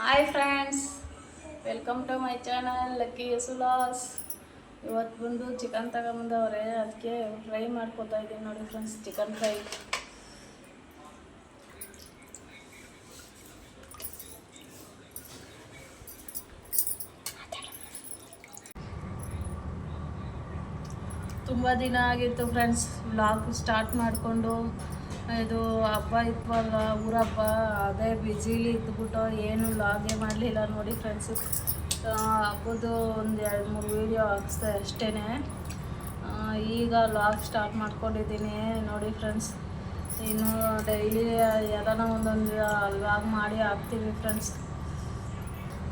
Hi friends, welcome to my channel lucky ಯಸುಲಾಸ್ ಇವತ್ತು ಬಂದು chicken ತಗೊಂಬಂದವ್ರೆ ಅದಕ್ಕೆ ಫ್ರೈ ಮಾಡ್ಕೊತಾ ಇದ್ದೀನಿ ನೋಡಿ ಫ್ರೆಂಡ್ಸ್, ಚಿಕನ್ ಫ್ರೈ. ತುಂಬ ದಿನ ಆಗಿತ್ತು ಫ್ರೆಂಡ್ಸ್ ಬ್ಲಾಗ್ ಸ್ಟಾರ್ಟ್ ಮಾಡಿಕೊಂಡು. ಇದು ಹಬ್ಬ ಇತ್ವಲ್ಲ ಊರ ಹಬ್ಬ ಅದೇ ಬ್ಯುಸಿಲಿ ಇದ್ಬಿಟ್ಟು ಏನು ಲಾಗೇ ಮಾಡಲಿಲ್ಲ ನೋಡಿ ಫ್ರೆಂಡ್ಸ್ ಹಬ್ಬದ್ದು ಒಂದು ಎರಡು ಮೂರು ವೀಡಿಯೋ ಹಾಕ್ಸ್ದೆ ಅಷ್ಟೇ ಈಗ ಲಾಗ್ ಸ್ಟಾರ್ಟ್ ಮಾಡ್ಕೊಂಡಿದ್ದೀನಿ ನೋಡಿ ಫ್ರೆಂಡ್ಸ್ ಇನ್ನು ಡೈಲಿ ಯಾರನ ಒಂದೊಂದು ಲಾಗ್ ಮಾಡಿ ಹಾಕ್ತೀವಿ ಫ್ರೆಂಡ್ಸ್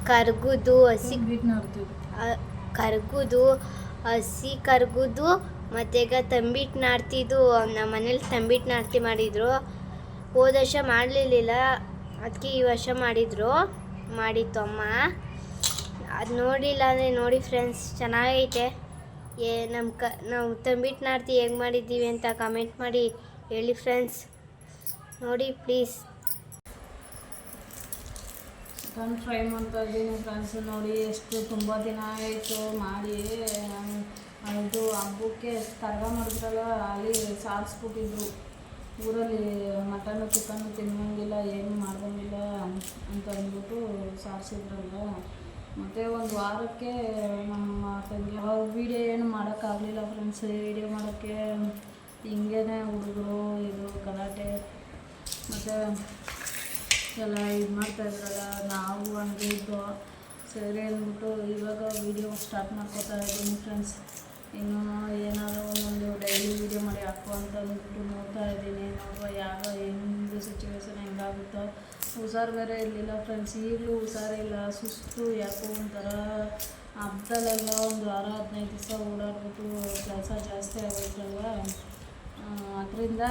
ಕರ್ಗುದು ಹಸಿ ಬಿಟ್ಟು ನೋಡ್ತೀವಿ. ಕರ್ಗುದು ಹಸಿ ಕರ್ಗುದು ಮತ್ತೆ ಈಗ ತಂಬಿಟ್ಟು ನಾಡ್ತಿದ್ದು ನಮ್ಮ ಮನೇಲಿ ತಂಬಿಟ್ಟು ನಾಡ್ತಿ ಮಾಡಿದ್ರು. ಹೋದ ವರ್ಷ ಮಾಡಲಿಲ್ಲ ಅದಕ್ಕೆ ಈ ವರ್ಷ ಮಾಡಿದ್ರು. ಮಾಡಿತ್ತು ಅಮ್ಮ. ಅದು ನೋಡಿಲ್ಲ ಅಂದರೆ ನೋಡಿ ಫ್ರೆಂಡ್ಸ್ ಚೆನ್ನಾಗೈತೆ. ಏ ನಮ್ಮ ಕ, ನಾವು ತಂಬಿಟ್ಟು ನಾಡ್ತಿ ಹೆಂಗೆ ಮಾಡಿದ್ದೀವಿ ಅಂತ ಕಮೆಂಟ್ ಮಾಡಿ ಹೇಳಿ ಫ್ರೆಂಡ್ಸ್ ನೋಡಿ ಪ್ಲೀಸ್ ಚಿಕನ್ ಫ್ರೈ ಮಾಡ್ತಾ ಇದ್ದೀನಿ ಫ್ರೆಂಡ್ಸ್ ನೋಡಿ ಎಷ್ಟು ತುಂಬ ದಿನ ಆಯಿತು, ಮಾಡಿ ಇದು ಹಬ್ಬಕ್ಕೆ ಕರ್ಗ ಮಾಡಿದ್ರಲ್ಲ, ಅಲ್ಲಿ ಸಾರಿಸ್ಬಿಟ್ಟಿದ್ರು. ಊರಲ್ಲಿ ಮಟನು ಚಿಕನ್ನು ತಿನ್ನೋಂಗಿಲ್ಲ ಏನು ಮಾಡ್ದಂಗಿಲ್ಲ ಅಂತ ಅಂದ್ಬಿಟ್ಟು ಸಾರಿಸಿದ್ರಲ್ಲ ಮತ್ತು ಒಂದು ವಾರಕ್ಕೆ ನಮ್ಮ ತಂಗಿ ಅವ್ರ ವೀಡಿಯೋ ಏನು ಮಾಡೋಕ್ಕಾಗಲಿಲ್ಲ ಫ್ರೆಂಡ್ಸ್ ವೀಡಿಯೋ ಮಾಡೋಕ್ಕೆ ಹಿಂಗೇನೆ ಹುಡುಗರು, ಇದು ಗಲಾಟೆ. ಮತ್ತು ಎಲ್ಲ ಇದು ಮಾಡ್ತಾ ಇದ್ರಲ್ಲ, ನಾವು ಹಂಗೆ ಇದ್ದು ಸರಿ ಅಂದ್ಬಿಟ್ಟು ಇವಾಗ ವೀಡಿಯೋ ಸ್ಟಾರ್ಟ್ ಮಾಡ್ಕೋತಾ ಇದ್ದೀನಿ ಫ್ರೆಂಡ್ಸ್ ಇನ್ನು ಏನಾದರೂ ಒಂದೊಂದು ಡೈಲಿ ವೀಡಿಯೋ ಮಾಡಿ ಹಾಕು ಅಂತ ಅಂದ್ಬಿಟ್ಟು ನೋಡ್ತಾ ಇದ್ದೀನಿ. ನೋಡುವ ಯಾವ ಹೆಂಗೆ ಸಿಚುವೇಶನ್ ಹೆಂಗಾಗುತ್ತೋ. ಹುಷಾರು ಬೇರೆ ಇರಲಿಲ್ಲ ಫ್ರೆಂಡ್ಸ್ ಈಗಲೂ ಹುಷಾರಿಲ್ಲ ಸುಸ್ತು ಯಾಕೋ ಒಂಥರ ಹಬ್ಬದಲ್ಲೆಲ್ಲ ಒಂದು ವಾರ ಹದಿನೈದು ದಿವಸ ಓಡಾಡ್ಬಿಟ್ಟು ಕೆಲಸ ಜಾಸ್ತಿ ಆಗುತ್ತಲ್ವ ಅದರಿಂದ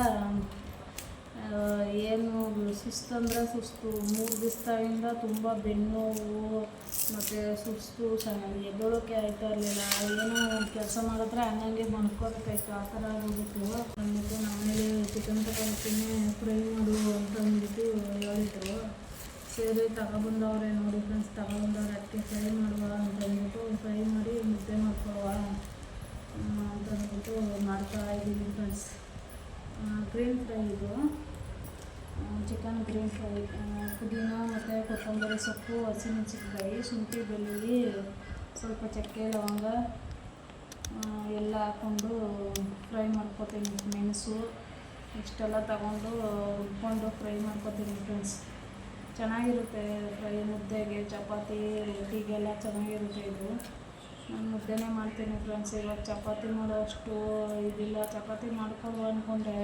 ಏನು ಸುಸ್ತು ಅಂದರೆ ಸುಸ್ತು. ಮೂರು ದಿವಸದಿಂದ ತುಂಬ ಬೆನ್ನೋವು ಮತ್ತು ಸುಸ್ತು ಎದ್ದೋಳಕ್ಕೆ ಆಯ್ತಾ ಇರಲಿಲ್ಲ. ಏನೋ ಒಂದು ಕೆಲಸ ಮಾಡಿದ್ರೆ ಹಂಗಂಗೆ ಮನ್ಕೋಬೇಕಾಯ್ತು ಆ ಥರ ಆಗೋಗಿತ್ತು. ಅಂದ್ಬಿಟ್ಟು ನಮ್ಮನೇಲಿ ಚಿಕನ್ ತಗೊಳ್ತೀನಿ ಫ್ರೈ ಮಾಡು ಅಂತ ಅಂದ್ಬಿಟ್ಟು ಹೇಳಿದ್ರು. ಸರಿ, ತಗೊಬಂದವ್ರೆ ನೋಡಿ ಫ್ರೆಂಡ್ಸ್ ತಗೊಬಂದವ್ರೆ ಅದಕ್ಕೆ ಫ್ರೈ ಮಾಡುವ ಅಂತ ಅಂದ್ಬಿಟ್ಟು ಫ್ರೈ ಮಾಡಿ ಮುದ್ದೆ ಮಾಡ್ಕೊಳುವ ಅಂತ ಅಂದ್ಬಿಟ್ಟು ಮಾಡ್ತಾ ಇದ್ದೀನಿ ಫ್ರೆಂಡ್ಸ್ ಗ್ರೀನ್ ಫ್ರೈ ಇದು. ಚಿಕನ್ ಗ್ರೀನ್ ಫ್ರೈ ಪುದೀನ ಮತ್ತು ಕೊತ್ತಂಬರಿ ಸೊಪ್ಪು ಹಸಿಮೆಣಸಿನ್ಕಾಯಿ ಶುಂಠಿ, ಬೆಳ್ಳುಳ್ಳಿ, ಸ್ವಲ್ಪ ಚಕ್ಕೆ, ಲವಂಗ ಎಲ್ಲ ಹಾಕ್ಕೊಂಡು ಫ್ರೈ ಮಾಡ್ಕೊತೀನಿ ಮೆಣಸು. ಇಷ್ಟೆಲ್ಲ ತಗೊಂಡು ರುಬ್ಕೊಂಡು ಫ್ರೈ ಮಾಡ್ಕೊತೀನಿ ಫ್ರೆಂಡ್ಸ್ ಚೆನ್ನಾಗಿರುತ್ತೆ ಫ್ರೈ ಮುದ್ದೆಗೆ, ಚಪಾತಿ ರೊಟ್ಟಿಗೆಲ್ಲ ಚೆನ್ನಾಗಿರುತ್ತೆ ಇದು. ನಾನು ಮುದ್ದೆನೇ ಮಾಡ್ತೀನಿ ಫ್ರೆಂಡ್ಸ್ ಇವಾಗ ಚಪಾತಿ ಮಾಡೋ ಅಷ್ಟು ಇದಿಲ್ಲ. ಚಪಾತಿ ಮಾಡ್ಕೊಳ್ಳುವ ಅಂದ್ಕೊಂಡೆ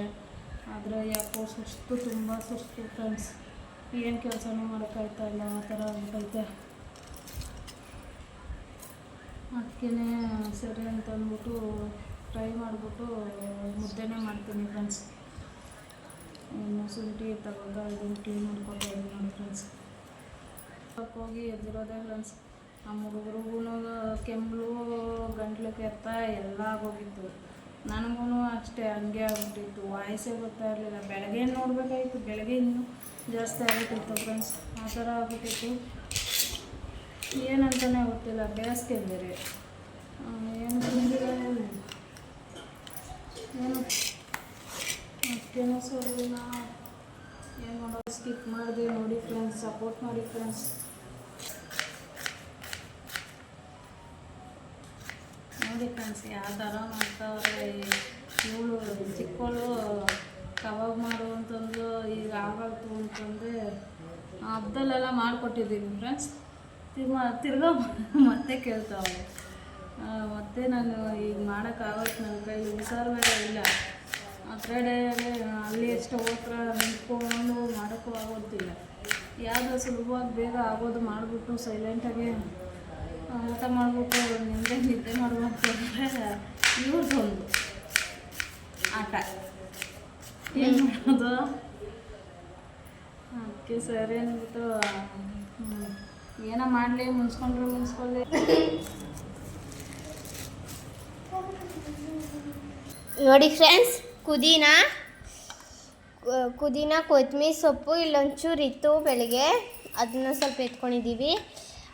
ಆದರೆ ಯಾಕೋ ಸುಸ್ತು ತುಂಬ ಸುಸ್ತು ಫ್ರೆಂಡ್ಸ್ ಏನು ಕೆಲಸನೂ ಮಾಡೋಕ್ಕಾಯ್ತಾ ಇಲ್ಲ, ಆ ಥರ ಆಗ್ಬಿಟ್ಟೈತೆ ಅದಕ್ಕೇ ಸರಿ ಅಂತ ಅಂದ್ಬಿಟ್ಟು ಫ್ರೈ ಮಾಡಿಬಿಟ್ಟು ಮುದ್ದೆನೇ ಮಾಡ್ತೀನಿ ಫ್ರೆಂಡ್ಸ್ ಇನ್ನು ಶುಂಠಿ ತಗೊಂಡು ಇದನ್ನು ಕ್ಲೀನ್ ಇದ್ದೀನಿ ನೋಡಿ ಫ್ರೆಂಡ್ಸ್ ಹೋಗಿ ಎದ್ದಿರೋದೇ ಫ್ರೆಂಡ್ಸ್ ನಮ್ಮ ಹುಡುಗರಿಗೂ ಕೆಮ್ಮಲು ಗಂಟ್ಲು ಕೆತ್ತ ಎಲ್ಲ ಆಗೋಗಿತ್ತು. ನನಗೂ ಅಷ್ಟೇ ಹಂಗೆ ಆಗ್ಬಿಟ್ಟಿತ್ತು. ವಾಯ್ಸೇ ಗೊತ್ತಾ ಇರಲಿಲ್ಲ. ಬೆಳಗ್ಗೆ ನೋಡಬೇಕಾಗಿತ್ತು? ಬೆಳಗ್ಗೆ ಇನ್ನೂ ಜಾಸ್ತಿ ಆಗ್ಬಿಟ್ಟಿತ್ತು ಫ್ರೆಂಡ್ಸ್ ಆ ಥರ ಆಗ್ಬಿಟ್ಟಿತ್ತು. ಏನಂತಲೇ ಗೊತ್ತಿಲ್ಲ. ಬೇಸಿಗೆ ಬೇರೆ ಏನು ತಿಂದಿಲ್ಲ ಏನು? ಅಷ್ಟೇನೋ ಸರ್ ಏನು ಮಾಡೋದು? ಸ್ಕಿಪ್ ಮಾಡಿದೆ ನೋಡಿ ಫ್ರೆಂಡ್ಸ್ ಸಪೋರ್ಟ್ ಮಾಡಿ ಫ್ರೆಂಡ್ಸ್ ನೋಡಿ ಫ್ರೆಂಡ್ಸ್, ಯಾವ ಥರ ಮಾಡ್ತಾವ್ರೆ ಇವಳು ಚಿಕ್ಕವಳು ಕಬಾಬ್ ಮಾಡು ಅಂತಂದು ಈಗ ಆಗಾಯ್ತು ಅಂತಂದರೆ ಹಬ್ಬದಲ್ಲೆಲ್ಲ ಮಾಡಿಕೊಟ್ಟಿದ್ದೀನಿ ಫ್ರೆಂಡ್ಸ್. ತಿರ್ಗ ತಿರ್ಗಾ ಮತ್ತೆ ಕೇಳ್ತಾವೆ ಮತ್ತೆ ನಾನು ಈಗ ಮಾಡೋಕ್ಕಾಗೋಯ್ತು ನನ್ನ ಕೈಲಿ ಹುಷಾರು ಬೇರೆ ಇಲ್ಲ. ಆ ಕಡೆ ಅಲ್ಲಿ ಎಷ್ಟು ಹೋತ್ರ ನಿಂತ್ಕೊಂಡು ಮಾಡೋಕ್ಕೂ ಆಗೋದಿಲ್ಲ ಯಾವುದೋ ಸುಲಭವಾಗಿ ಬೇಗ ಆಗೋದು ಮಾಡಿಬಿಟ್ಟು ಸೈಲೆಂಟಾಗಿ ಊಟ ಮಾಡ್ಬಿಟ್ಟು ನಿಂದೆ ನಿದ್ದೆ ಮಾಡ್ಬೇಕು ಅಂದರೆ ಇವ್ರದ್ದೊಂದು ಆಟ. ಏನು ಮಾಡೋದು? ಅದಕ್ಕೆ ಸರಿ ಅಂದ್ಬಿಟ್ಟು ಏನೋ ಮಾಡಲಿ ಮುನ್ಸ್ಕೊಂಡ್ರೆ ಮುನ್ಸ್ಕೊಳ್ಳಿ ನೋಡಿ ಫ್ರೆಂಡ್ಸ್ ಕುದೀನ ಕುದೀನ ಕೊತ್ತಂಬರಿ ಸೊಪ್ಪು ಇಲ್ಲೊಂಚೂರು ಇತ್ತು ಬೆಳಗ್ಗೆ. ಅದನ್ನ ಸ್ವಲ್ಪ ಎತ್ಕೊಂಡಿದ್ದೀವಿ.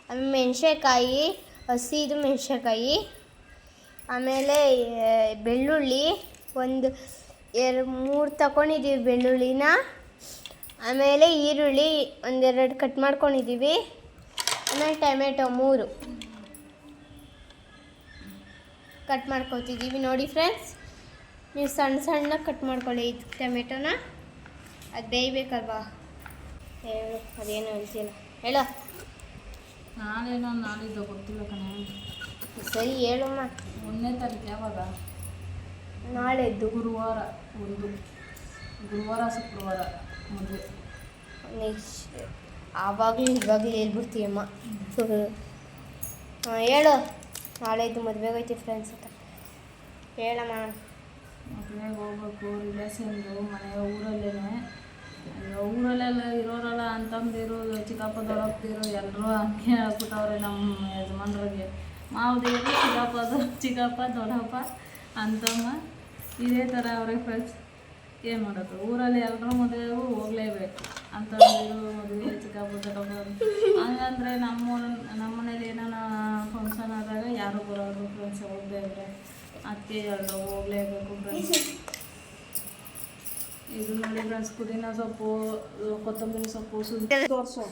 ಆಮೇಲೆ ಮೆಣಸಿನ್ಕಾಯಿ, ಹಸಿದು ಮೆಣಸಿನ್ಕಾಯಿ, ಆಮೇಲೆ ಬೆಳ್ಳುಳ್ಳಿ ಒಂದು ಎರಡು ಮೂರು ತಗೊಂಡಿದ್ದೀವಿ ಬೆಳ್ಳುಳ್ಳಿನ. ಆಮೇಲೆ ಈರುಳ್ಳಿ ಒಂದೆರಡು ಕಟ್ ಮಾಡ್ಕೊಂಡಿದ್ದೀವಿ. ಆಮೇಲೆ ಟೊಮೆಟೊ ಮೂರು ಕಟ್ ಮಾಡ್ಕೊತಿದ್ದೀವಿ. ನೋಡಿ ಫ್ರೆಂಡ್ಸ್ ನೀವು ಸಣ್ಣ ಸಣ್ಣ ಕಟ್ ಮಾಡ್ಕೊಳ್ಳಿ ಇದು ಟೊಮೆಟೊನ. ಅದು ಬೇಯಬೇಕಲ್ವಾ? ಹೇಳು, ಅದೇನು ಹೇಳ್ತಿಲ್ಲ ಹೇಳೋ. ನಾನೇನೋ ನಾಳಿದ್ದು ಗೊತ್ತಿಲ್ಲ ಕಣೆ. ಸರಿ ಹೇಳಮ್ಮ. ಒಂದನೇ ತಾರೀಕು ಯಾವಾಗ? ನಾಳೆದ್ದು. ಗುರುವಾರ ಒಂದು. ಗುರುವಾರ ಶುಕ್ರವಾರ ಮದುವೆ. ನೆಕ್ಸ್ಟ್ ಆವಾಗಲೂ ಇವಾಗಲೂ ಹೇಳ್ಬಿಡ್ತೀಯಮ್ಮ. ಹೇಳು. ನಾಳೆದ್ದು ಮದುವೆಗೆ ಹೋಯ್ತಿ ಫ್ರೆಂಡ್ಸ್ ಅಂತ ಹೇಳಮ್ಮ. ಮದುವೆಗೆ ಹೋಗ್ಬೇಕು ರಿಲೇಷನ್ದು ಮನೆ ಊರಲ್ಲೇನೆ. ಅಯ್ಯೋ ಊರಲ್ಲೆಲ್ಲ ಇರೋರಲ್ಲ, ಅಂತಂದಿರು ಚಿಕ್ಕಪ್ಪ ದೊಡ್ಡಪ್ಪದಿರು ಎಲ್ಲರೂ ಹಂಗೆ ಹೇಳ್ಬಿಟ್ಟವ್ರೆ ನಮ್ಮ ಯಜಮಾನ್ರಿಗೆ. ಮಾವದಿರು ಚಿಕ್ಕಪ್ಪ ದೊ- ಚಿಕ್ಕಪ್ಪ, ದೊಡ್ಡಪ್ಪ, ಅಂತಮ್ಮ, ಇದೇ ಥರ ಅವ್ರಿಗೆ ಫ್ರೆಂಡ್ಸ್ ಏನು ಮಾಡೋದು? ಊರಲ್ಲಿ ಎಲ್ಲರೂ ಮದುವೆಗೂ ಹೋಗಲೇಬೇಕು. ಅಂತಂದಿರು, ಮದುವೆ, ಚಿಕ್ಕಪ್ಪ, ದೊಡ್ಡಪ್ಪ. ಹಂಗಂದ್ರೆ ನಮ್ಮ ನಮ್ಮ ಮನೇಲಿ ಏನಾನ ಫಂಕ್ಷನ್ ಆದಾಗ ಯಾರು ಬರೋರು ಫ್ರೆಂಡ್ಸ್ ಹೋಗ್ಬೇಕ್ರೆ ಅದಕ್ಕೆ ಎಲ್ಲರೂ ಹೋಗಲೇಬೇಕು ಫ್ರೆಂಡ್ಸ್ ಇದು ನೋಡಿ ಫ್ರೆಂಡ್ಸ್ ಪುದೀನ ಸೊಪ್ಪು ಕೊತ್ತಂಬರಿ ಸೊಪ್ಪು ಸುದ್ದಿ ತೋರಿಸು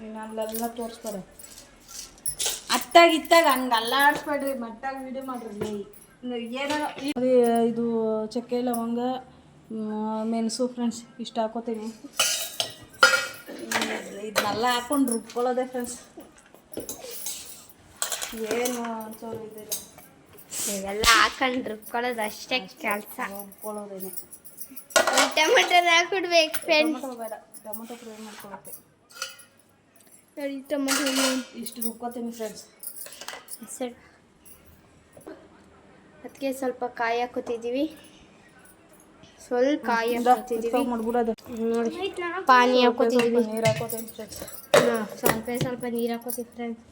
ನೀನು ಅಲ್ಲೆಲ್ಲ ತೋರಿಸ್ತಾರೆ ಅತ್ತಾಗ ಇತ್ತಾಗ ಹಂಗೆ ಅಲ್ಲಾಡಿಸ್ಬೇಡ್ರಿ ಮಟ್ಟಾಗ ವಿಡಿಯೋ ಮಾಡ್ರಿ ಏನೋ ಇದು ಚಕ್ಕೆ ಲವಂಗ ಮೆಣಸು ಫ್ರೆಂಡ್ಸ್ ಇಷ್ಟು ಹಾಕೋತೀನಿ. ಇದನ್ನೆಲ್ಲ ಹಾಕೊಂಡು ರುಬ್ಕೊಳ್ಳೋದೆ ಫ್ರೆಂಡ್ಸ್ ಏನು ಅಂತ ಇದಿಲ್ಲ. ಇವೆಲ್ಲ ಹಾಕೊಂಡು ರುಬ್ಕೊಳ್ಳೋದು ಅಷ್ಟೇ ಕೆಲಸ. ರುಬ್ಕೊಳ್ಳೋದೇನೆ. ಟೊಮೆಟೊ ಹಾಕ್ಬಿಡ್ಬೇಕು ಫ್ರೆಂಡ್ಸ್ ಟೊಮೆಟೊ ಬೇಡ ಟೊಮೊಟೊ ಫ್ರೈ ಮಾಡ್ಕೊಳತ್ತೆ. ನೋಡಿ ಟೊಮೆಟೊ ಇಷ್ಟು ರುಬ್ಕೋತೀನಿ ಫ್ರೆಂಡ್ಸ್ ಸರ್. ಅದಕ್ಕೆ ಸ್ವಲ್ಪ ಕಾಯಿ ಹಾಕೋತಿದ್ದೀವಿ ಸ್ವಲ್ಪ ಕಾಯಿ ಹಾಕೋತಿದ್ದೀವಿ ನೋಡಿ ಪಾನಿ ಹಾಕೋತಿದ್ದೀವಿ ನೀರು ಹಾಕೋತೀನಿ ಫ್ರೆಂಡ್ಸ್ ಹಾಂ ಸ್ವಲ್ಪ ಸ್ವಲ್ಪ ನೀರು ಹಾಕೋತೀವಿ ಫ್ರೆಂಡ್ಸ್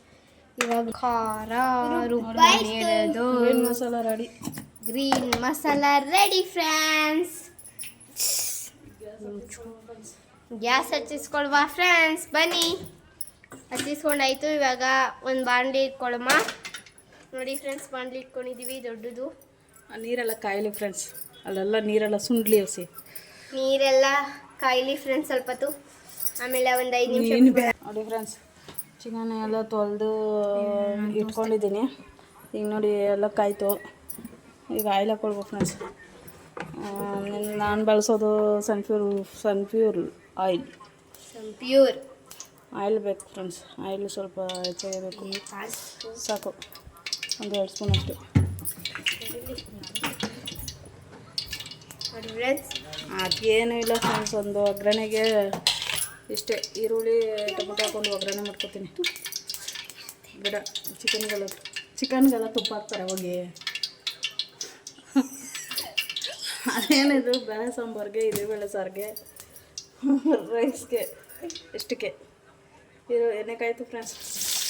ಇವಾಗ ಖಾರ ಏನು ಮಸಾಲ ರೆಡಿ ಗ್ರೀನ್ ಮಸಾಲ ರೆಡಿ ಫ್ರೆಂಡ್ಸ್ ಗ್ಯಾಸ್ ಹಚ್ಚಿಸ್ಕೊಳ್ವಾ ಫ್ರೆಂಡ್ಸ್ ಬನ್ನಿ. ಹಚ್ಚಿಸ್ಕೊಂಡಾಯ್ತು ಇವಾಗ ಒಂದು ಬಾಂಡ್ಲಿ ಇಟ್ಕೊಳಮ್ಮ. ನೋಡಿ ಫ್ರೆಂಡ್ಸ್ ಬಾಂಡ್ಲಿ ಇಟ್ಕೊಂಡಿದ್ದೀವಿ ದೊಡ್ಡದು. ನೀರೆಲ್ಲ ಕಾಯಲಿ ಫ್ರೆಂಡ್ಸ್ ಅಲ್ಲೆಲ್ಲ ನೀರೆಲ್ಲ ಸುಂಡ್ಲಿ ಹಸಿ ನೀರೆಲ್ಲ ಕಾಯಿಲಿ ಫ್ರೆಂಡ್ಸ್ ಸ್ವಲ್ಪ ಹೊತ್ತು ಆಮೇಲೆ ಒಂದು ಐದು ನಿಮಿಷ ನೋಡಿ ಫ್ರೆಂಡ್ಸ್ ಚಿಕನ್ ಎಲ್ಲ ತೊಳೆದು ಇಟ್ಕೊಂಡಿದ್ದೀನಿ ಈಗ ನೋಡಿ ಎಲ್ಲ ಕಾಯ್ತು. ಈಗ ಆಯಿಲ್ ಹಾಕೊಳ್ಬೇಕು ಫ್ರೆಂಡ್ಸ್ ನಾನು ಬಳಸೋದು Sunpure Sunpure oil. Pure. Oil ಬೇಕು ಫ್ರೆಂಡ್ಸ್. ಆಯಿಲ್ ಸ್ವಲ್ಪ ಹೆಚ್ಚಾಗಿ ಬೇಕು ಸಾಕು. ಒಂದು ಎರಡು ಸ್ಪೂನ್ ಅಷ್ಟು. ಅದೇನೂ ಇಲ್ಲ ಫ್ರೆಂಡ್ಸ್. ಒಂದು ಒಗ್ಗರಣೆಗೆ ಇಷ್ಟೇ. ಈರುಳ್ಳಿ ಟೊಮೊಟೊ ಹಾಕೊಂಡು ಒಗ್ಗರಣೆ ಮಾಡ್ಕೊತೀನಿ. ಬೇಡ. ಚಿಕನ್ಗೆಲ್ಲ ಚಿಕನ್ಗೆಲ್ಲ ತುಪ್ಪ ಹಾಕ್ತಾರೆ ಹೋಗಿ ಅದೇನಿದು ಬೇಳೆ ಸಾಂಬಾರ್ಗೆ ಇದು ಬೇಳೆ ಸಾರಿಗೆ ರೈಸ್ಗೆ ಇಷ್ಟಕ್ಕೆ. ಇದು ಎಣ್ಣೆಕಾಯ್ತು ಫ್ರೆಂಡ್ಸ್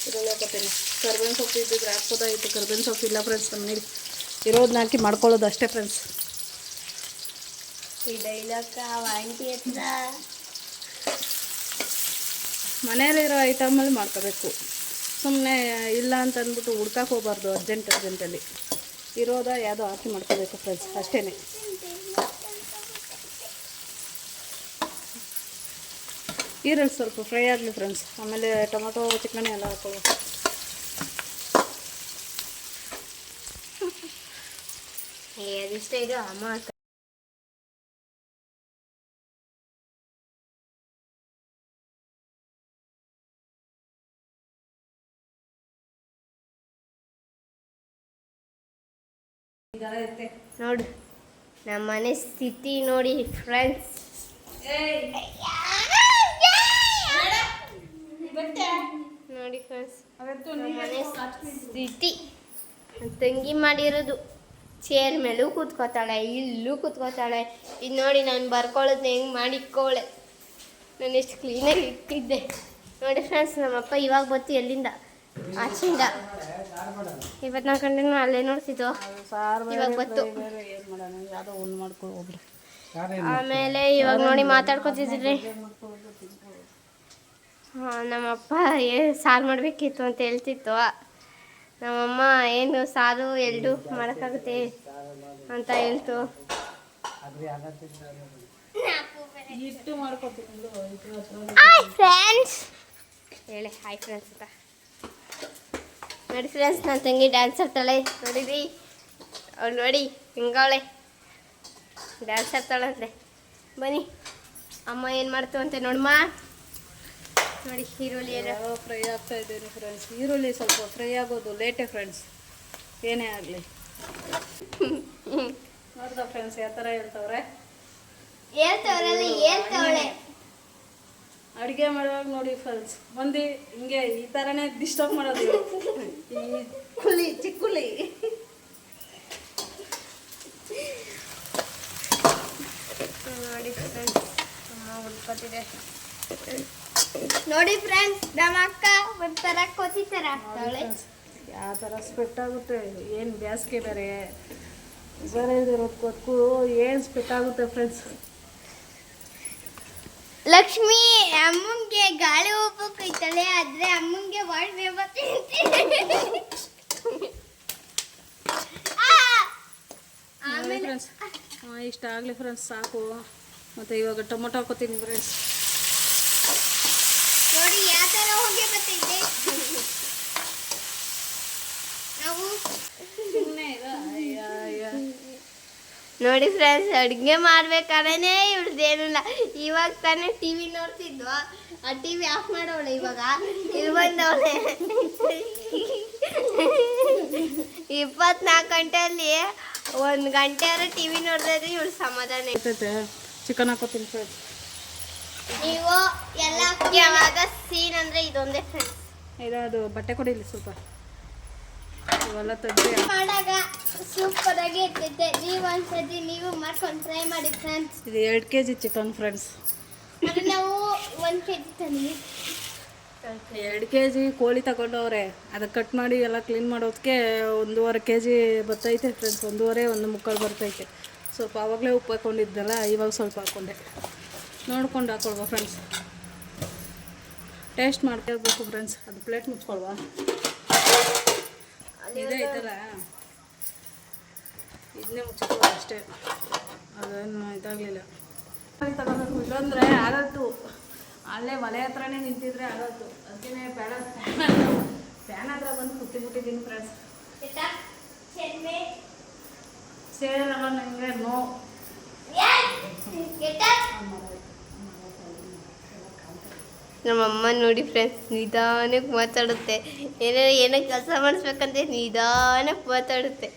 ಇದರಲ್ಲಿ ಹಾಕೋತೀನಿ. ಕರ್ಬೇವಿನ ಸೊಪ್ಪು ಇದ್ದಿದ್ರೆ ಹಾಕ್ಬೋದಾಗಿತ್ತು ಕರ್ಬೇವಿನ ಸೊಪ್ಪು ಇಲ್ಲ ಫ್ರೆಂಡ್ಸ್ ನಮ್ಮ ನೀರು ಇರೋದನ್ನ ಹಾಕಿ ಮಾಡ್ಕೊಳ್ಳೋದು ಅಷ್ಟೇ ಫ್ರೆಂಡ್ಸ್ ಈ ಡೈಲಾಗ್ ಆಂಟಿ ಹತ್ರ ಮನೆಯಲ್ಲಿರೋ ಐಟಮಲ್ಲಿ ಮಾಡ್ಕೋಬೇಕು. ಸುಮ್ಮನೆ ಇಲ್ಲ ಅಂತ ಅಂದ್ಬಿಟ್ಟು ಹುಡ್ಕಕ್ಕೆ ಹೋಗ್ಬಾರ್ದು ಅರ್ಜೆಂಟ್ ಅರ್ಜೆಂಟಲ್ಲಿ ಇರೋದ ಯಾವುದೋ ಹಾಕಿ ಮಾಡ್ಕೋಬೇಕು ಫ್ರೆಂಡ್ಸ್ ಅಷ್ಟೇ ಈರುಳ್ಳಿ ಸ್ವಲ್ಪ ಫ್ರೈ ಆಗಲಿ ಫ್ರೆಂಡ್ಸ್ ಆಮೇಲೆ ಟೊಮೊಟೊ ಚಿಕನ್ ಎಲ್ಲ ಹಾಕೊಳ್ಳೋ ಅದಿಷ್ಟ ಈಗ ಅಮ್ಮ ನೋಡು ನಮ್ಮ ಮನೆ ಸ್ಥಿತಿ ನೋಡಿ ಫ್ರೆಂಡ್ಸ್ ನೋಡಿ ಫ್ರೆಂಡ್ಸ್ ಮನೆ ಸ್ಥಿತಿ ತಂಗಿ ಮಾಡಿರೋದು. ಚೇರ್ ಮೇಲೂ ಕೂತ್ಕೋತಾಳೆ ಇಲ್ಲೂ ಕೂತ್ಕೋತಾಳೆ. ಇದು ನೋಡಿ ನಾನು ಬರ್ಕೊಳ್ಳೋದು ಹೆಂಗೆ ಮಾಡಿಕ್ಕೋಳೆ ನಾನು ಎಷ್ಟು ಕ್ಲೀನಾಗಿ ಇಟ್ಟಿದ್ದೆ. ನೋಡಿ ಫ್ರೆಂಡ್ಸ್ ನಮ್ಮಪ್ಪ ಇವಾಗ ಬತ್ತು ಎಲ್ಲಿಂದ? ಆಚೆಯಿಂದ. ಇವತ್ನಾಲ್ಕು ಗಂಟೆನೂ ಕಂಡಿನ ಅಲ್ಲೇ ನೋಡ್ತಿದ್ದು. ಇವಾಗ ಬತ್ತು ಆಮೇಲೆ ಇವಾಗ ನೋಡಿ ಮಾತಾಡ್ಕೊತಿದ್ರಿ. ನಮ್ಮಪ್ಪ ಏ ಸಾರು ಮಾಡಬೇಕಿತ್ತು ಅಂತ ಹೇಳ್ತಿತ್ತು. ನಮ್ಮಮ್ಮ ಏನು ಸಾರು ಎಲ್ಡು ಮಾಡೋಕ್ಕಾಗುತ್ತೆ ಅಂತ ಹೇಳ್ತು. ಹಾಯ್ ಫ್ರೆಂಡ್ಸ್ ಹೇಳಿ ಹಾಯ್ ಫ್ರೆಂಡ್ಸ್ ಅಂತ. ನೋಡಿ ಫ್ರೆಂಡ್ಸ್ ನನ್ನ ತಂಗಿ ಡ್ಯಾನ್ಸ್ ಆಡ್ತಾಳೆ ನೋಡಿದಿ? ಅವ್ಳು ನೋಡಿ ಹಿಂಗವಳೆ. ಡ್ಯಾನ್ಸ್ ಆಡ್ತಾಳಂತೆ ಬನ್ನಿ. ಅಮ್ಮ ಏನು ಮಾಡ್ತು ಅಂತ ನೋಡಮ್ಮ ನೋಡಿ ಈರುಳ್ಳಿ ಎಲ್ಲ. ಫ್ರೈ ಆಗ್ತಾ ಇದ್ದೀನಿ ಫ್ರೆಂಡ್ಸ್ ಈರುಳ್ಳಿ ಸ್ವಲ್ಪ ಫ್ರೈ ಆಗೋದು ಲೇಟೆ ಫ್ರೆಂಡ್ಸ್ ಏನೇ ಆಗಲಿ. ನೋಡ್ದ ಫ್ರೆಂಡ್ಸ್ ಯಾವ ಥರ ಹೇಳ್ತವ್ರೆ? ಅಡುಗೆ ಮಾಡುವಾಗ ನೋಡಿ ಫ್ರೆಂಡ್ಸ್ ಮಂದಿ ಹಿಂಗೆ ಈ ಥರನೇ ಡಿಸ್ಟರ್ಬ್ ಮಾಡೋದು. ಈ ಕುಲಿ ಚಿಕ್ಕುಲಿ. ನೋಡಿ ಫ್ರೆಂಡ್ಸ್ ತುಂಬ ಉಳ್ಕೊತಿದೆ ನೋಡಿ ಫ್ರೆಂಡ್ಸ್ ನಮ್ಮ ಅಕ್ಕ ಒಂಥರ ಕೋತಿ ಥರ ಆಗ್ತಾಳೆ ಯಾವ ಥರ ಸ್ಪೆಟ್ ಆಗುತ್ತೆ? ಏನು ಬೇಸಿಗೆ ಬೇರೆ? ಬೇರೆ ಇರೋದಕ್ಕೂ ಏನು ಸ್ಪೆಟ್ ಆಗುತ್ತೆ ಫ್ರೆಂಡ್ಸ್ ಲಕ್ಷ್ಮಿ ಅಮ್ಮಂಗೆ ಗಾಳಿ ಹೋಗ್ಬೇಕೈತಳೆ ಆದರೆ ಅಮ್ಮಂಗೆ ಒಳ್ಳೆ ಬರ್ತೈತೆ ಆಮೇಲೆ ಫ್ರೆಂಡ್ಸ್ ಇಷ್ಟ ಆಗಲಿ ಫ್ರೆಂಡ್ಸ್ ಸಾಕು. ಮತ್ತು ಇವಾಗ ಟೊಮೊಟೊ ಹಾಕೋತೀನಿ ಫ್ರೆಂಡ್ಸ್ ನೋಡಿ ಯಾವ ನಾವು ನೋಡಿ ಫ್ರೆಂಡ್ಸ್ ಅಡುಗೆ ಮಾಡ್ಬೇಕಾದ್ರೆ ಇವ್ರದ್ದೇನಿಲ್ಲ ಇವಾಗ ತಾನೇ ಟಿ ವಿ ನೋಡ್ತಿದ್ವು. ಆ ಟಿ ವಿ ಆಫ್ ಮಾಡೋಳೆ ಇವಾಗ. ಇಲ್ಲಿ ಬಂದವಳೆ. ಇಪ್ಪತ್ನಾಲ್ಕು ಗಂಟೆಯಲ್ಲಿ ಒಂದು ಗಂಟೆ ಆದ್ರೆ ಟಿ ವಿ ನೋಡಿದ್ರೆ ಇವ್ಳು ಸಮಾಧಾನ. ಚಿಕನ್ ಹಾಕೋತೀನಿ ಫ್ರೆಂಡ್ಸ್ ನೀವು ಎಲ್ಲ ಯಾವಾಗ ಸೀನ್ ಅಂದ್ರೆ ಇದೊಂದೇ ಫ್ರೆಂಡ್ಸ್ ಇದು ಬಟ್ಟೆ ಕೊಡಿಲಿ ಸ್ವಲ್ಪ. ಇವೆಲ್ಲ ತೆಗ್ದು ಮಾಡಾಗ ಸೂಪರ್ ಆಗಿ ಇರ್ತೈತೆ. ನೀವು ಒಂದ್ಸತಿ ನೀವು ಮಾಡ್ಕೊಂಡು ಟ್ರೈ ಮಾಡಿ ಫ್ರೆಂಡ್ಸ್ ಇದು ಎರಡು ಕೆ ಜಿ ಚಿಕನ್ ಫ್ರೆಂಡ್ಸ್ ಅದು ನಾವು ಒಂದು ಕೆ ಜಿ ತಂದ್ವಿ. ಎರಡು ಕೆ ಜಿ ಕೋಳಿ ತಗೊಂಡವ್ರೆ. ಅದಕ್ಕೆ ಕಟ್ ಮಾಡಿ ಎಲ್ಲ ಕ್ಲೀನ್ ಮಾಡೋದಕ್ಕೆ ಒಂದೂವರೆ ಕೆ ಜಿ ಬರ್ತೈತೆ ಫ್ರೆಂಡ್ಸ್ ಒಂದೂವರೆ ಒಂದು ಮುಕ್ಕಾಲು ಬರ್ತೈತೆ. ಸ್ವಲ್ಪ ಆವಾಗಲೇ ಉಪ್ಪು ಹಾಕೊಂಡಿದ್ದಲ್ಲ ಇವಾಗ ಸ್ವಲ್ಪ ಹಾಕ್ಕೊಂಡೆ ನೋಡ್ಕೊಂಡು ಹಾಕೊಳ್ವ ಫ್ರೆಂಡ್ಸ್ ಟೇಸ್ಟ್ ಮಾಡ್ಕೊಳ್ಬೇಕು ಫ್ರೆಂಡ್ಸ್ ಅದು ಪ್ಲೇಟ್ ಮುಚ್ಕೊಳ್ವಾ. ಇದೇ ಐತಲ್ಲ ಇದನ್ನೇ ಮುಚ್ಚಿಕೊಳ್ಳ ಅಷ್ಟೇ. ಅದೇನು ಇದಾಗಲಿಲ್ಲ. ತಗೋಬೇಕು ಇಲ್ಲಂದ್ರೆ ಆಗತ್ತು ಅಲ್ಲೇ ಮಲೆ ಹತ್ರನೇ ನಿಂತಿದ್ರೆ ಆಗತ್ತು ಅದಕ್ಕೆ ಫ್ಯಾನ್ ಫ್ಯಾನ್ ಹತ್ರ ಬಂದು ಕೂತಿಬಿಟ್ಟಿದ್ದೀನಿ ಫ್ರೆಂಡ್ಸ್ ಸೇರಲ್ಲ ನನಗೆ ನೋ. ನಮ್ಮಮ್ಮ ನೋಡಿ ಫ್ರೆಂಡ್ಸ್ ನಿಧಾನಕ್ಕೆ ಮಾತಾಡುತ್ತೆ. ಏನೋ ಏನೋ ಕೆಲಸ ಮಾಡಿಸ್ಬೇಕಂದ್ರೆ ನಿಧಾನಕ್ಕೆ ಮಾತಾಡುತ್ತೆ.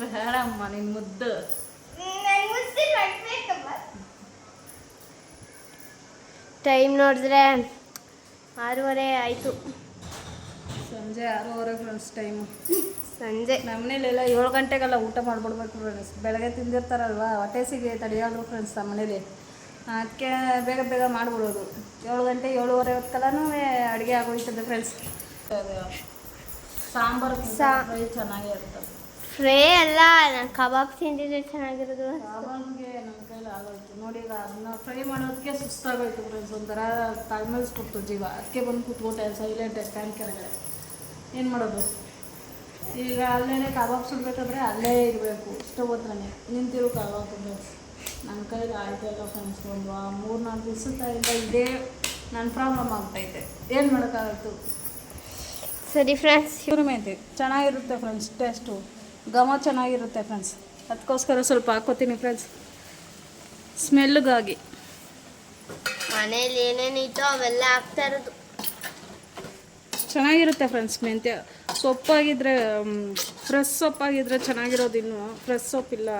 ಬೇಡಮ್ಮ ನಿನ್ನ ಮುದ್ದು. ಟೈಮ್ ನೋಡಿದ್ರೆ ಆರೂವರೆ ಆಯಿತು. ಸಂಜೆ ಆರೂವರೆ ಫ್ರೆಂಡ್ಸ್ ಟೈಮು ಸಂಜೆ. ನಮ್ಮನೇಲೆಲ್ಲ ಏಳು ಗಂಟೆಗೆಲ್ಲ ಊಟ ಮಾಡಿಬಿಡ್ಬೇಕು ಫ್ರೆಂಡ್ಸ್ ಬೆಳಗ್ಗೆ ತಿಂದಿರ್ತಾರಲ್ವಾ ಹೊಟ್ಟೆ ಸಿಗಿ ತಡೆಯೋದು ಫ್ರೆಂಡ್ಸ್ ನಮ್ಮ ಮನೇಲಿ. ಅದಕ್ಕೆ ಬೇಗ ಬೇಗ ಮಾಡ್ಬಿಡೋದು. ಏಳು ಗಂಟೆ ಏಳುವರೆ ಹೊತ್ತಲ್ಲೂ ಅಡುಗೆ ಆಗೋಯ್ತದೆ ಫ್ರೆಂಡ್ಸ್ ಸಾಂಬಾರು ಸಾ- ಫ್ರೈ ಚೆನ್ನಾಗೇ ಇರ್ತದೆ ಫ್ರೈ ಅಲ್ಲ ನಾನು ಕಬಾಬ್ ತಿಂದಿದ್ರೆ ಚೆನ್ನಾಗಿರೋದು ಸಾಂಬಾರಿಗೆ ನಮ್ಮ ಕೈಲಿ ಆಗೋಯ್ತು. ನೋಡಿ ಈಗ ಅದನ್ನ ಫ್ರೈ ಮಾಡೋದಕ್ಕೆ ಸುಸ್ತಾಗೋಯ್ತು ಫ್ರೆಂಡ್ಸ್ ಒಂಥರ ಕೊಟ್ಟು ಜೀವ. ಅದಕ್ಕೆ ಬಂದು ಕೂತ್ಬಿಟ್ಟೆ ಸೈಲೆಂಟ್ ಫ್ಯಾನ್ ಕೆಳಗಡೆ. ಏನು ಮಾಡೋದು? ಈಗ ಅಲ್ಲೇ ಕಬಾಬ್ ಸುಡ್ಬೇಕಾದ್ರೆ ಅಲ್ಲೇ ಇರಬೇಕು. ಸ್ಟವ್ ಹತ್ರನೇ ಕಬಾಬ್ ಫ್ರೆಂಡ್ಸ್ ನನ್ನ ಕೈಗೆ ಆಯ್ತಲ್ಲ ಫ್ರೆಂಡ್ಸ್ ಒಂದು ಮೂರು ನಾಲ್ಕು ದಿವಸದಿಂದ ಇದೇ ನನ್ನ ಪ್ರಾಬ್ಲಮ್ ಆಗ್ತೈತೆ. ಏನು ಮಾಡೋಕ್ಕಾಗತ್ತು? ಸರಿ ಫ್ರೆಂಡ್ಸ್ ಇವ್ರ ಮೆಂತೆ ಚೆನ್ನಾಗಿರುತ್ತೆ ಫ್ರೆಂಡ್ಸ್ ಟೇಸ್ಟು ಘಮ ಚೆನ್ನಾಗಿರುತ್ತೆ ಫ್ರೆಂಡ್ಸ್ ಅದಕ್ಕೋಸ್ಕರ ಸ್ವಲ್ಪ ಹಾಕೋತೀನಿ ಫ್ರೆಂಡ್ಸ್ ಸ್ಮೆಲ್ಗಾಗಿ ಮನೇಲಿ ಏನೇನಿತ್ತು ಅವೆಲ್ಲ ಹಾಕ್ತಾ ಇರೋದು. ಚೆನ್ನಾಗಿರುತ್ತೆ ಫ್ರೆಂಡ್ಸ್ ಮೆಂತ್ಯ. ಸೊಪ್ಪಾಗಿದ್ದರೆ ಫ್ರೆಶ್ ಸೊಪ್ಪಾಗಿದ್ದರೆ ಚೆನ್ನಾಗಿರೋದು ಇನ್ನು. ಫ್ರೆಶ್ ಸೊಪ್ಪಿಲ್ಲ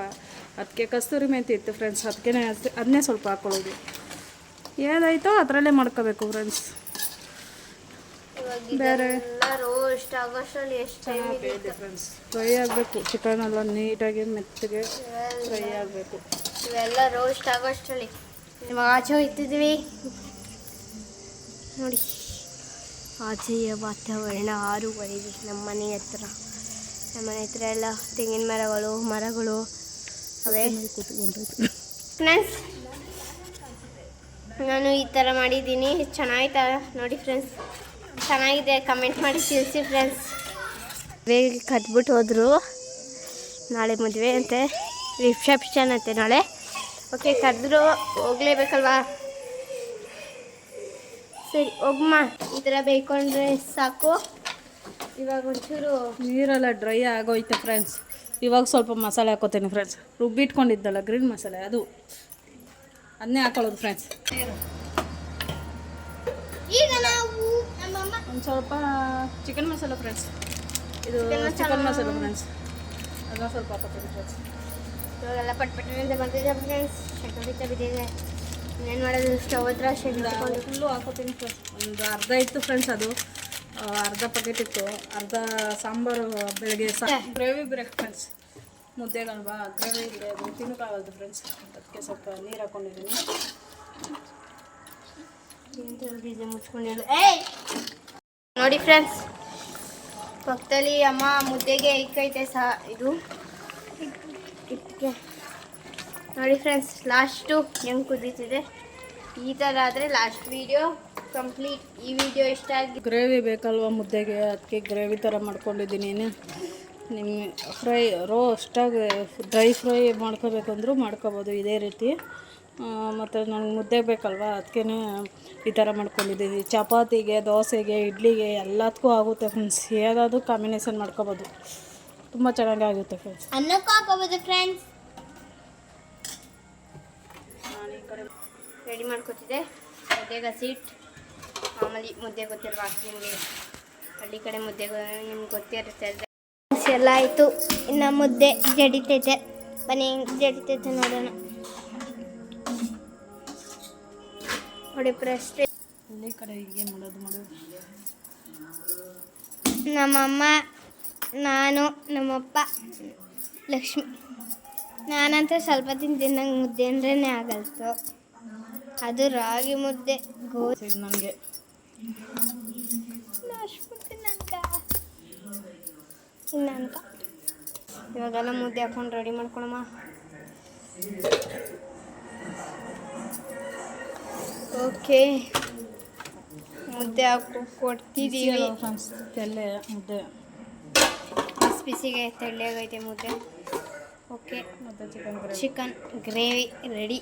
ಅದಕ್ಕೆ ಕಸ್ತೂರಿ ಮೆಂತಿ ಇತ್ತು ಫ್ರೆಂಡ್ಸ್ ಅದಕ್ಕೆ ಅದನ್ನೇ ಸ್ವಲ್ಪ ಹಾಕ್ಕೊಳ್ಳೋದು ಏನಾಯ್ತೋ ಅದರಲ್ಲೇ ಮಾಡ್ಕೋಬೇಕು ಫ್ರೆಂಡ್ಸ್ ಬೇರೆ ಫ್ರೆಂಡ್ಸ್ ಫ್ರೈ ಆಗಬೇಕು. ಚಿಕನ್ ಎಲ್ಲ ನೀಟಾಗಿ ಮೆತ್ತಗೆ ಫ್ರೈ ಆಗಬೇಕು. ಇವೆಲ್ಲ ರೋಸ್ಟ್ ಆಗೋಷ್ಟರಲ್ಲಿ. ಇವಾಗ ಆಚೆ ಹೋಗ್ತಿದ್ವಿ ನೋಡಿ. ಆಚೆಯ ವಾತಾವರಣ ಆರೂವರೆಗೆ ನಮ್ಮ ಮನೆ ಹತ್ರ. ನಮ್ಮ ಮನೆ ಹತ್ರ ಎಲ್ಲ ತೆಂಗಿನ ಮರಗಳು ಮರಗಳು ಅವೇ. ಫ್ರೆಂಡ್ಸ್ ನಾನು ಈ ಥರ ಮಾಡಿದ್ದೀನಿ. ಚೆನ್ನಾಗಿತ್ತ? ನೋಡಿ ಫ್ರೆಂಡ್ಸ್ ಚೆನ್ನಾಗಿದೆ. ಕಮೆಂಟ್ ಮಾಡಿ, ತಿಳಿಸಿ ಫ್ರೆಂಡ್ಸ್ ಬೇಗ ಕಟ್ಬಿಟ್ಟು ಹೋದರು. ನಾಳೆ ಮದುವೆ ಅಂತೆ. ರಿಸೆಪ್ಷನ್ ಅಂತೆ ನಾಳೆ ಓಕೆ ಕರೆದ್ರು ಹೋಗ್ಲೇಬೇಕಲ್ವಾ? ಸರಿ ಈ ಥರ ಬೇಯ್ಕೊಂಡ್ರೆ ಸಾಕು. ಇವಾಗ ಒಂಚೂರು ನೀರೆಲ್ಲ ಡ್ರೈ ಆಗೋಯ್ತು ಫ್ರೆಂಡ್ಸ್ ಇವಾಗ ಸ್ವಲ್ಪ ಮಸಾಲೆ ಹಾಕೋತೀನಿ ಫ್ರೆಂಡ್ಸ್ ರುಬ್ಬಿಟ್ಕೊಂಡಿದ್ದಲ್ಲ ಗ್ರೀನ್ ಮಸಾಲೆ ಅದು. ಅದನ್ನೇ ಹಾಕೊಳ್ಳೋದು ಫ್ರೆಂಡ್ಸ್ ಈಗ ನಾವು ಒಂದು ಸ್ವಲ್ಪ ಚಿಕನ್ ಮಸಾಲೆ ಫ್ರೆಂಡ್ಸ್ ಇದು ಚಿಕನ್ ಮಸಾಲೆ. ಫ್ರೆಂಡ್ಸ್ ಅದನ್ನ ಸ್ವಲ್ಪ ಹಾಕೋತೀನಿ ಫ್ರೆಂಡ್ಸ್ ಇವಾಗೆಲ್ಲ ಪಟ್ ಪಟ್ಟಿನಿಂದ ಬಂದಿದೆ ಫ್ರೆಂಡ್ಸ್ ಬಿದ್ದಿದೆ. ಇನ್ನೇನು ಮಾಡೋದು? ಸ್ಟವ್ ಹತ್ರ ಫುಲ್ಲು ಹಾಕೋತೀನಿ ಫ್ರೆಂಡ್ಸ್ ಒಂದು ಅರ್ಧ ಇತ್ತು ಫ್ರೆಂಡ್ಸ್ ಅದು. ಅರ್ಧ ಪ್ಯಾಕೆಟ್ ಇತ್ತು. ಅರ್ಧ ಸಾಂಬಾರು ಬೆಳಗ್ಗೆ ಸಾ ಗ್ರೇವಿ ಬ್ರೇಕ್ ಫ್ರೆಂಡ್ಸ್ ಮುದ್ದೆಗಲ್ವಾ? ಗ್ರೇವಿ ಇದೆ. ಅದು ತಿನ್ನೋಕ್ಕಾಗಲ್ದು ಫ್ರೆಂಡ್ಸ್ ಅದಕ್ಕೆ ಸ್ವಲ್ಪ ನೀರು ಹಾಕೊಂಡಿದ್ದೀನಿ. ಬೀಜ ಮುಚ್ಕೊಂಡಿಲ್ಲ ಏಯ್! ನೋಡಿ ಫ್ರೆಂಡ್ಸ್ ಪಕ್ಕದಲ್ಲಿ ಅಮ್ಮ ಮುದ್ದೆಗೆ ಇಕ್ಕೈತೆ ಸಹ. ಇದು ಇಟ್ಟಿಗೆ ನೋಡಿ ಫ್ರೆಂಡ್ಸ್ ಲಾಸ್ಟು ಹೆಂಗೆ ಕುದೀತಿದೆ? ಈ ಥರ ಆದರೆ ಲಾಸ್ಟ್ ವಿಡಿಯೋ ಕಂಪ್ಲೀಟ್ ಈ ವಿಡಿಯೋ ಇಷ್ಟ ಆಗಿ ಗ್ರೇವಿ ಬೇಕಲ್ವ ಮುದ್ದೆಗೆ? ಅದಕ್ಕೆ ಗ್ರೇವಿ ಥರ ಮಾಡ್ಕೊಂಡಿದ್ದೀನಿ ನಿಮ್ಮ ಫ್ರೈ ರೋಸ್ಟಾಗಿ ಡ್ರೈ ಫ್ರೈ ಮಾಡ್ಕೋಬೇಕಂದ್ರೂ ಮಾಡ್ಕೋಬೋದು ಇದೇ ರೀತಿ. ಮತ್ತು ನನಗೆ ಮುದ್ದೆ ಬೇಕಲ್ವ? ಅದಕ್ಕೆ ಈ ಥರ ಮಾಡ್ಕೊಂಡಿದ್ದೀನಿ. ಚಪಾತಿಗೆ ದೋಸೆಗೆ ಇಡ್ಲಿಗೆ ಎಲ್ಲದಕ್ಕೂ ಆಗುತ್ತೆ ಫ್ರೆಂಡ್ಸ್ ಹೇಗಾದ್ರೂ ಕಾಂಬಿನೇಷನ್ ಮಾಡ್ಕೋಬೋದು. ತುಂಬ ಚೆನ್ನಾಗಿ ಆಗುತ್ತೆ ಫ್ರೆಂಡ್ಸ್ ಅನ್ನಕ್ಕೂ ಹಾಕೋಬೋದು ಫ್ರೆಂಡ್ಸ್ ರೆಡಿ ಮಾಡ್ಕೊತಿದ್ದೆ. ಮುದ್ದೆಗೆ ಹಸಿಟ್ಟು ಮಾಮೂಲಿ ಮುದ್ದೆ ಗೊತ್ತಿರುವ ನಿಮಗೆ ಹಳ್ಳಿ ಕಡೆ ಮುದ್ದೆ ನಿಮ್ಗೆ ಗೊತ್ತಿರುತ್ತೆ ಎಲ್ಲ ಆಯಿತು. ಇನ್ನು ಮುದ್ದೆ ಜಡಿತೈತೆ. ಬನ್ನಿ ಹೆಂಗೆ ಜಡಿತೈತೆ ನೋಡೋಣ. ನೋಡಿ ಪ್ರಶ್ನೆ ಹಳ್ಳಿ ಕಡೆ ಹೀಗೆ ಮಾಡೋದು ಮಾಡೋದು ನಮ್ಮಮ್ಮ ನಾನು ನಮ್ಮಪ್ಪ ಲಕ್ಷ್ಮಿ. ನಾನಂತೂ ಸ್ವಲ್ಪ ತಿಂತೀನಿ ನಂಗೆ ಮುದ್ದೆ ಅಂದ್ರೇ ಆಗಲ್ತು. ಅದು ರಾಗಿ ಮುದ್ದೆ. ಗೋಧಿ ನನಗೆ ಇನ್ನಂತ. ಇವಾಗೆಲ್ಲ ಮುದ್ದೆ ಹಾಕೊಂಡು ರೆಡಿ ಮಾಡ್ಕೊಳಮ್ಮ. ಓಕೆ. ಮುದ್ದೆ ಹಾಕು ಕೊಡ್ತಿದ್ದೀವಿ ತೆಲ್ಲೆ ಮುದ್ದೆ. ಬಿಸಿ ಬಿಸಿಗೆ ತೆಳ್ಳಗೈತೆ ಮುದ್ದೆ. ಓಕೆ. ಮುದ್ದೆ chicken chicken gravy ready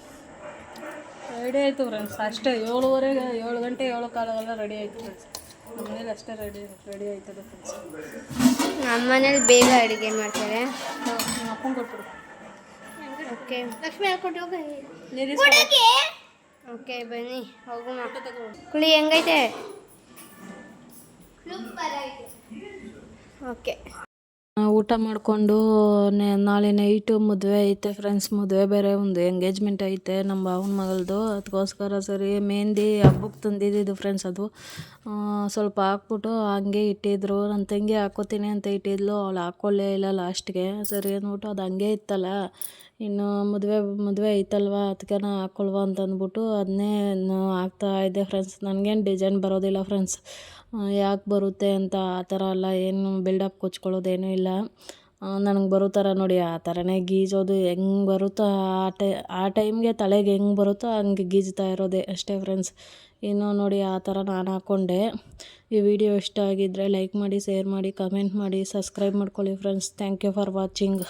ready ಆಯಿತು ಫ್ರೆಂಡ್ಸ್ ಅಷ್ಟೇ ಏಳುವರೆಗೆ ಏಳು ಗಂಟೆ ಏಳು ಕಾಲಗೆಲ್ಲ ರೆಡಿ ಆಯಿತು ಫ್ರೆಂಡ್ಸ್ ನಮ್ಮ ಮನೇಲಿ ಅಷ್ಟೇ ರೆಡಿ ರೆಡಿ ಆಯ್ತದೆ ಫ್ರೆಂಡ್ಸ್ ನಮ್ಮ ಮನೇಲಿ ಬೇಗ ಅಡುಗೆ ಮಾಡ್ತಾರೆ. ನಿಮ್ಮ ಅಪ್ಪಂಗೆ ಕೊಟ್ಬಿಡು. ಓಕೆ. ಲಕ್ಷ್ಮಿ ಹೇಳ್ಕೊಟ್ಟು ಹೋಗಿ. ನೀರು ಓಕೆ ಬನ್ನಿ ಹೋಗುಮ. ಕುಳಿ ಹೆಂಗೈತೆ? ಓಕೆ. ಊಟ ಮಾಡಿಕೊಂಡು ನಾಳೆ ನೈಟು ಮದುವೆ ಐತೆ ಫ್ರೆಂಡ್ಸ್ ಮದುವೆ ಬೇರೆ ಒಂದು ಎಂಗೇಜ್ಮೆಂಟ್ ಐತೆ ನಮ್ಮ ಭಾವನ ಮಗಳದು. ಅದಕ್ಕೋಸ್ಕರ ಸರಿ ಮೆಹಂದಿ ಹಬ್ಬಕ್ಕೆ ತಂದಿದ್ದು ಫ್ರೆಂಡ್ಸ್ ಅದು. ಸ್ವಲ್ಪ ಹಾಕ್ಬಿಟ್ಟು ಹಂಗೆ ಇಟ್ಟಿದ್ರು. ನನ್ನ ತಂಗಿ ಹಾಕೋತೀನಿ ಅಂತ ಇಟ್ಟಿದ್ಲು. ಅವಳು ಹಾಕೊಳ್ಳೇ ಇಲ್ಲ ಲಾಸ್ಟ್ಗೆ ಸರಿ ಅಂದ್ಬಿಟ್ಟು ಅದು ಹಂಗೆ ಇತ್ತಲ್ಲ. ಇನ್ನು ಮದುವೆ ಮದುವೆ ಐತಲ್ವ? ಅದಕ್ಕೆ ನಾ ಹಾಕ್ಕೊಳ್ವ ಅಂತ ಅಂದ್ಬಿಟ್ಟು ಅದನ್ನೇ ಹಾಕ್ತಾ ಇದ್ದೆ ಫ್ರೆಂಡ್ಸ್ ನನಗೇನು ಡಿಸೈನ್ ಬರೋದಿಲ್ಲ ಫ್ರೆಂಡ್ಸ್ ಯಾಕೆ ಬರುತ್ತೆ ಅಂತ ಆ ಥರ ಅಲ್ಲ ಏನು ಬಿಲ್ಡಪ್ ಕೊಚ್ಕೊಳ್ಳೋದೇನೂ ಇಲ್ಲ. ನನಗೆ ಬರೋ ಥರ ನೋಡಿ, ಆ ಥರನೇ ಗೀಜೋದು ಹೆಂಗೆ ಬರುತ್ತೋ ಆ ಟೈ, ಆ ಟೈಮ್ಗೆ ತಲೆಗೆ ಹೆಂಗೆ ಬರುತ್ತೋ ಹಂಗೆ ಗೀಜ್ತಾ ಇರೋದೇ ಅಷ್ಟೇ ಫ್ರೆಂಡ್ಸ್ ಇನ್ನು ನೋಡಿ, ಆ ಥರ ನಾನು ಹಾಕ್ಕೊಂಡೆ ಈ ವಿಡಿಯೋ ಇಷ್ಟ ಆಗಿದ್ದರೆ ಲೈಕ್ ಮಾಡಿ ಶೇರ್ ಮಾಡಿ ಕಮೆಂಟ್ ಮಾಡಿ ಸಬ್ಸ್ಕ್ರೈಬ್ ಮಾಡ್ಕೊಳ್ಳಿ friends thank you for watching